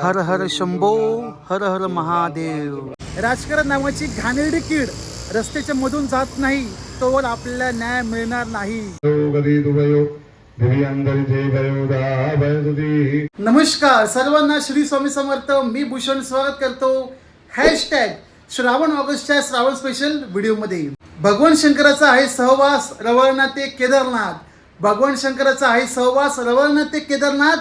हर हर शंभो हर हर महादेव. राजकारण नावाची घाणेरडी कीड रस्त्याच्या मधून जात नाही तोवर आपल्याला न्याय मिळणार नाही. नमस्कार सर्वांना श्री स्वामी समर्थ मी भूषण स्वागत करतो. हॅशटॅग श्रावण ऑगस्टच्या श्रावण स्पेशल व्हिडिओमध्ये. भगवान शंकराचा आहे सहवास रवळनाथ ते केदारनाथ. भगवान शंकराचा आहे सहवास रवळनाथ ते केदारनाथ.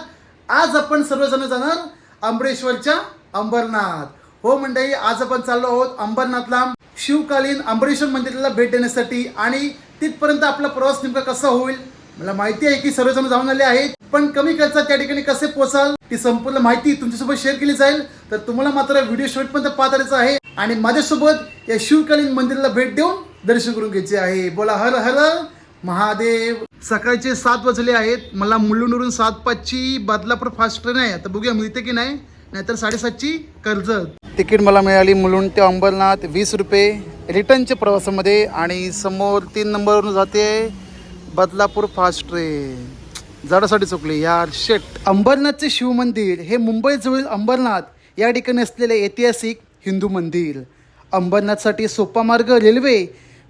आज आपण सर्वजण जाणार अंबरेश्वरच्या अंबरनाथ. हो मंडळी आज आपण चाललो आहोत अंबरनाथला. शिवकालीन अंबरेश्वर मंदिराला भेट देण्यासाठी आणि तिथपर्यंत आपला प्रवास नेमका कसा होईल मला माहिती आहे की सर्वजण जाऊन आले आहेत पण कमी खर्चात त्या ठिकाणी कसे पोचाल ती संपूर्ण माहिती तुमच्यासोबत शेअर केली जाईल. तर तुम्हाला मात्र व्हिडिओ शेवटपर्यंत पाहता यायचं आहे आणि माझ्यासोबत या शिवकालीन मंदिराला भेट देऊन दर्शन करून घ्यायचे आहे. बोला हर हर महादेव. सकाळचे सात वाजले आहेत. मला मुलुंडवरून सात पाचची बदलापूर फास्ट ट्रेन आहे. आता बघूया मिळते की नाही? नाहीतर साडेसातची कर्जत. तिकीट मला मिळाली मुलुंड ते अंबरनाथ वीस रुपये. रिटर्नच्या प्रवासामध्ये आणि समोर तीन नंबरवरून जाते बदलापूर फास्ट ट्रेन. झाडासाठी चुकली यार शेट अंबरनाथचे शिवमंदिर हे मुंबईजवळील अंबरनाथ या ठिकाणी असलेले ऐतिहासिक हिंदू मंदिर. अंबरनाथसाठी सोपा मार्ग रेल्वे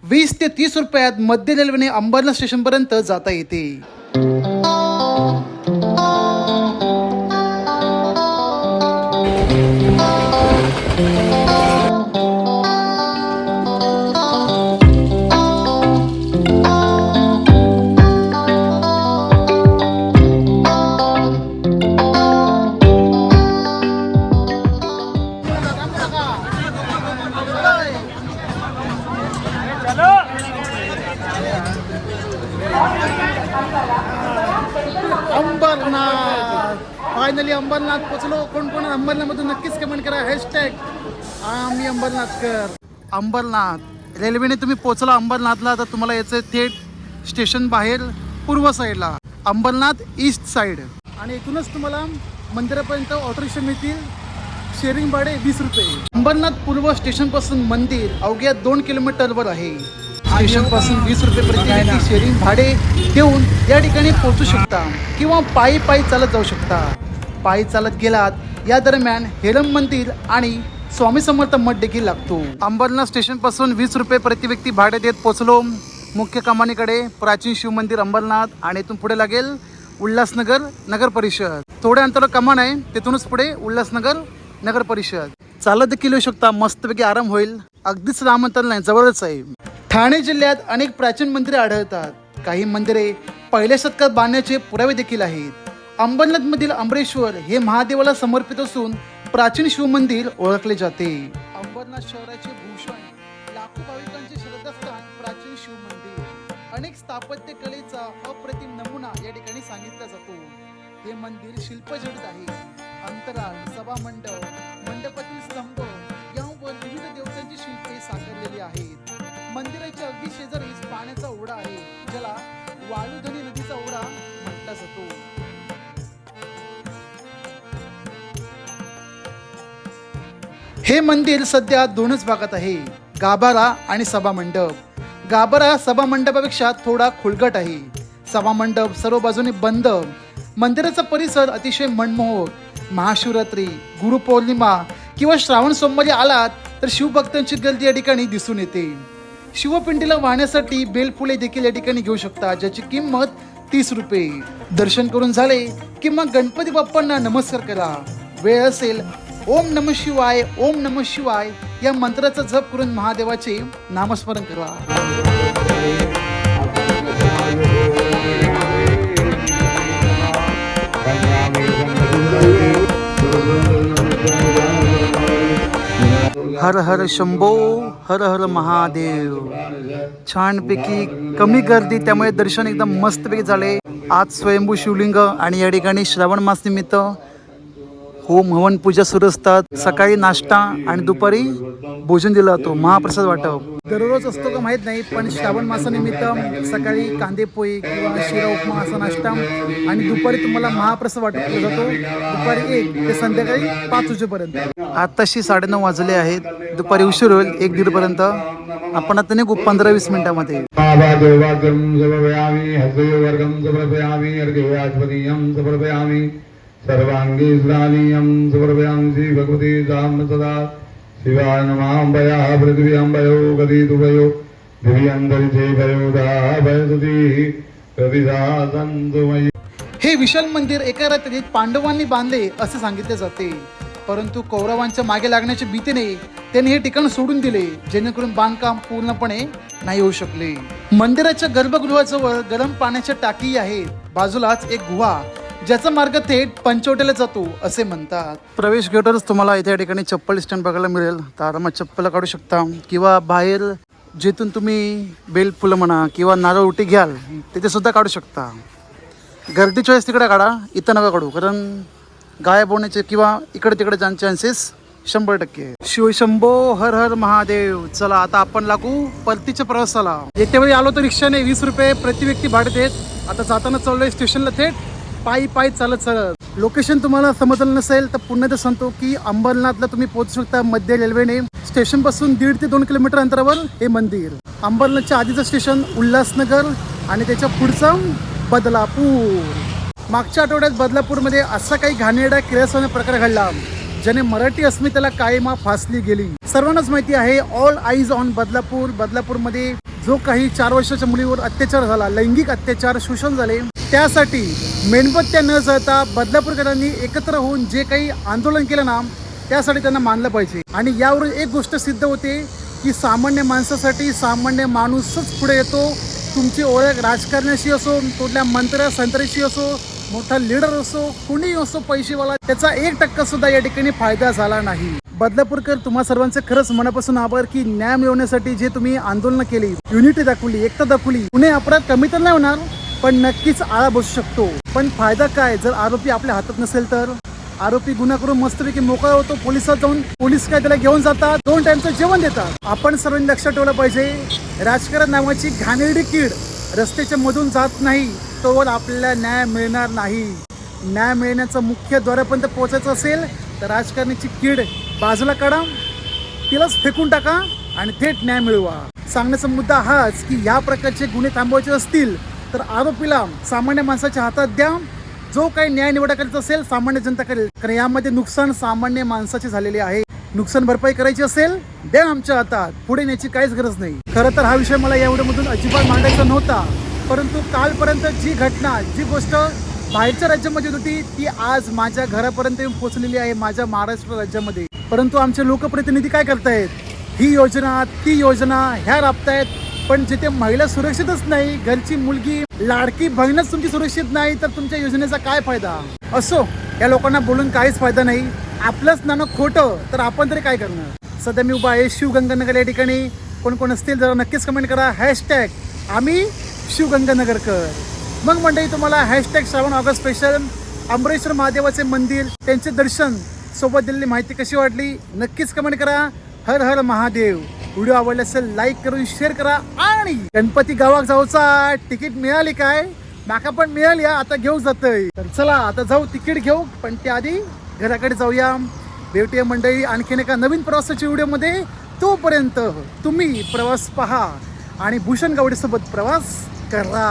वीस ते तीस रुपयात मध्य रेल्वेने अंबरनाथ स्टेशनपर्यंत जाता येते. अंबरनाथ. फायनली अंबरनाथ पोचलो. कोण कोण अंबरनाथमधून नक्कीच कमेंट करा. हॅशटॅग आम्ही अंबरनाथकर. अंबरनाथ. रेल्वेने तुम्ही पोचला अंबरनाथला तर तुम्हाला याचं थेट स्टेशन बाहेर पूर्व साईडला अंबरनाथ ईस्ट साईड आणि इथूनच तुम्हाला मंदिरापर्यंत ऑटो रिक्षा मिळतील. शेअरिंग भाडे वीस रुपये. अंबरनाथ पूर्व स्टेशनपासून मंदिर अवघ्या दोन किलोमीटरवर आहे. स्टेशनपासून वीस रुपये प्रति व्यक्ती शेअरिंग भाडे देऊन या ठिकाणी पोहोचू शकता किंवा पायी पायी चालत जाऊ शकता. पायी चालत गेलात या दरम्यान हेरम मंदिर आणि स्वामी समर्थ मठ देखील लागतो. अंबरनाथ स्टेशनपासून वीस रुपये प्रति व्यक्ती भाडे देत पोहोचलो. मुख्य कमानीकडे प्राचीन शिव मंदिर अंबरनाथ आणि इथून पुढे लागेल उल्हासनगर नगर परिषद. थोड्या अंतरावर कमान आहे तिथूनच पुढे उल्हासनगर नगर परिषद. चालत देखील येऊ शकता मस्तपैकी आराम होईल. अगदीच लांब अंतर नाही जवळच आहे. ठाणे जिल्ह्यात अनेक प्राचीन मंदिरे आढळतात. काही मंदिरे पहिल्या शतकात बांधण्याचे पुरावे देखील आहेत. अंबरनाथ मधील हे महादेवाला समर्पित असून प्राचीन शिवमंदिर ओळखले जाते. अंबरनाथ शहराचे भूषण लाखो भाविकांचे श्रद्धास्थान प्राचीन शिवमंदिर अनेक स्थापत्य कलेचा अप्रतिम नमुना या ठिकाणी सांगितला जातो. हे मंदिर शिल्पजडित आहे. अंतराल सभामंडप मंडपातील स्तंभ यावर विविध देवतांची शिल्पे साकारलेली आहेत. मंदिराच्या अगदी शेजारीच पाण्याचा ओढा आहे ज्याला वाळूधनी नदीचा ओढा म्हटला जातो. हे मंदिर सध्या दोनच भागात आहे गाभारा आणि सभामंडप. गाभारा सभामंडपापेक्षा थोडा खुलगट आहे. सभामंडप सर्व बाजूने बंद. मंदिराचा परिसर अतिशय मनमोहक. महाशिवरात्री गुरुपौर्णिमा किंवा श्रावण सोमवारी आलात तर शिवभक्तांची गर्दी या ठिकाणी दिसून येते. शिवपिंडीला वाहण्यासाठी बेलफुले देखील या ठिकाणी घेऊ शकता ज्याची किंमत तीस रुपये. दर्शन करून झाले की मग गणपती बाप्पांना नमस्कार करा. वेळ असेल ओम नम शिवाय ओम नम शिवाय या मंत्राचा जप करून महादेवाचे नामस्मरण करा. हर हर शंभो हर हर महादेव. छानपैकी कमी गर्दी त्यामुळे दर्शन एकदम मस्तपैकी झाले. आज स्वयंभू शिवलिंग आणि या ठिकाणी श्रावण मास निमित्त होम हवन पूजा सुरू असतात. सकाळी नाश्ता आणि दुपारी भोजन दिलं जातो. महाप्रसाद वाटप. दररोज असतो का माहीत नाही पण श्रावण मासानिमित्त सकाळी कांदे किंवा शिरा उपमा असा नाश्ता आणि दुपारी तुम्हाला महाप्रसाद वाटप केला जातो. दुपारी एक ते संध्याकाळी पाच वाजेपर्यंत. आताशी साडेनऊ वाजले आहेत. दुपारी उशीर होईल एक दीड पर्यंत. आपण आता निघू पंधरा वीस मिनिटामध्ये. समर्पयामि हस्तयोर्गं समर्पयामि समर्पयामि सर्वांगी सुप्रभयांसि भगवती जां सदा शिवाय नमाम्बया पृथिव्याम्बयो गदितुभयो दिव्यन्तरिचैभयोदा हे विशाल मंदिर एका रात्रीत पांडवांनी बांधले असे सांगितले जाते. परंतु कौरवांच्या मागे लागण्याच्या भीतीने त्यांनी हे ठिकाण सोडून दिले जेणेकरून बांधकाम पूर्णपणे नाही होऊ शकले. मंदिराच्या गर्भगृहाजवळ गरम पाण्याच्या टाकी आहेत. बाजूलाच एक गुहा ज्याचा मार्ग थेट पंचवटेला जातो असे म्हणतात. प्रवेश गेटवरच तुम्हाला इथे या ठिकाणी चप्पल स्टँड बघायला मिळेल. तर आरामात चप्पल काढू शकता. किंवा बाहेर जिथून तुम्ही बेल फुलं म्हणा किंवा नारळ उटी घ्याल तिथे सुद्धा काढू शकता. गर्दी चॉईस तिकडे काढा. इथं नका काढू. कारण गायब होण्याचे किंवा इकडे तिकडे जाण चान्सेस शंभर टक्के. शिव शंभो हर हर महादेव. चला आता आपण लागू परतीच्या प्रवासाला. येत्या वेळी आलो तर रिक्षाने वीस रुपये प्रति व्यक्ती भाडे देत. आता जाताना चाललोय स्टेशनला थेट. पायी पायी चालत चालत. लोकेशन तुम्हाला समजलं नसेल तर पुन्हा ते सांगतो की अंबरनाथला तुम्ही पोहोचू शकता मध्य रेल्वेने. स्टेशनपासून दीड ते दोन किलोमीटर अंतरावर हे मंदिर. अंबरनाथच्या आधीचं स्टेशन उल्हासनगर आणि त्याच्या पुढचं बदलापूर. मागच्या आठवड्यात बदलापूरमध्ये असा काही घाणेरडा किरासवाना प्रकार घडला. ज्याने मराठी अस्मितेला कायमा फासली गेली. सर्वांनाच माहिती आहे ऑल आईज ऑन बदलापूर. बदलापूरमध्ये जो काही चार वर्षाच्या मुलीवर अत्याचार झाला लैंगिक अत्याचार शोषण झाले त्यासाठी मेणबत्त्या न जळता बदलापूरकरांनी एकत्र होऊन जे काही आंदोलन केलं ना त्यासाठी त्यांना मानलं पाहिजे. आणि यावरून एक गोष्ट सिद्ध होते की सामान्य माणसासाठी सामान्य माणूसच पुढे येतो. तुमची ओळख राजकारण्याशी असो कुठल्या मंत्र्या संत्र्याशी असो मोठा लीडर असो कुणी असो पैसेवाला त्याचा एक टक्का सुद्धा या ठिकाणी फायदा झाला नाही. बदलापूरकर तुम्हा सर्वांचे खरंच मनापासून आभार की न्याय मिळवण्यासाठी जे तुम्ही आंदोलन केली युनिटी दाखवली एकता दाखवली पुणे अपराध कमी तर नाही होणार पण नक्कीच आळा बसू शकतो. पण फायदा काय? जर आरोपी आपल्या हातात नसेल तर? आरोपी गुन्हा करून मस्तपैकी मोकळा होतो पोलिसात जाऊन पोलीस काय त्याला घेऊन जातात दोन टाइमचं जेवण देतात. आपण सर्वांनी लक्षात ठेवलं पाहिजे राजकारण नावाची घाणेरडी कीड रस्त्याच्या मधून जात नाही. तोवर आपल्याला न्याय मिळणार नाही. न्याय मिळण्याचं मुख्य द्वारापर्यंत पोहोचायचं असेल तर राजकारणाची कीड बाजूला काढा तिलाच फेकून टाका आणि थेट न्याय मिळवा. सांगण्याचा मुद्दा हाच की या प्रकारचे गुन्हे थांबवायचे असतील तर आरोपीला सामान्य माणसाच्या हातात द्या. जो काही न्याय निवडा करायचा असेल सामान्य जनता करेल. कारण यामध्ये नुकसान सामान्य माणसाचे झालेले आहे. नुकसान भरपाई करायची असेल द्या आमच्या हातात. पुढे न्यायची काहीच गरज नाही. खरं तर हा विषय मला या व्हिडिओमधून अजिबात मांडायचा नव्हता. परंतु कालपर्यंत जी घटना जी गोष्ट बाहेरच्या राज्यामध्ये होती ती आज माझ्या घरापर्यंत येऊन पोचलेली आहे माझ्या महाराष्ट्र राज्यामध्ये. परंतु आमचे लोकप्रतिनिधी काय करतायत? ही योजना ती योजना ह्या राबतायत पण जिथे महिला सुरक्षितच नाही घरची मुलगी लाडकी बहीणच तुमची सुरक्षित नाही तर तुमच्या योजनेचा काय फायदा? असो या लोकांना बोलून काहीच फायदा नाही. आपलंच नाणं खोटं तर आपण तरी काय करणार? सध्या मी उभा आहे शिवगंगानगर या ठिकाणी. कोण कोण असतील जरा नक्कीच कमेंट करा. हॅशटॅग आम्ही शिवगंगानगरकर. मग मंडळी तुम्हाला hashtag Shravan August special Amareshwar महादेवाचे मंदिर त्यांचे दर्शन सोबत दिलेली माहिती कशी वाटली? नक्कीच कमेंट करा. हर हर महादेव. व्हिडिओ आवडला असेल लाईक करून शेअर करा आणि गणपती गावात जाऊचा तिकीट मिळाली काय? माका पण मिळाली हा, आता घेऊ जातोय. तर चला आता जाऊ तिकीट घेऊ पण त्याआधी घराकडे जाऊया. भेटूया मंडळी आणखीन एका नवीन प्रवासाच्या व्हिडिओमध्ये तोपर्यंत तुम्ही प्रवास पहा आणि भूषण गावडेसोबत प्रवास करा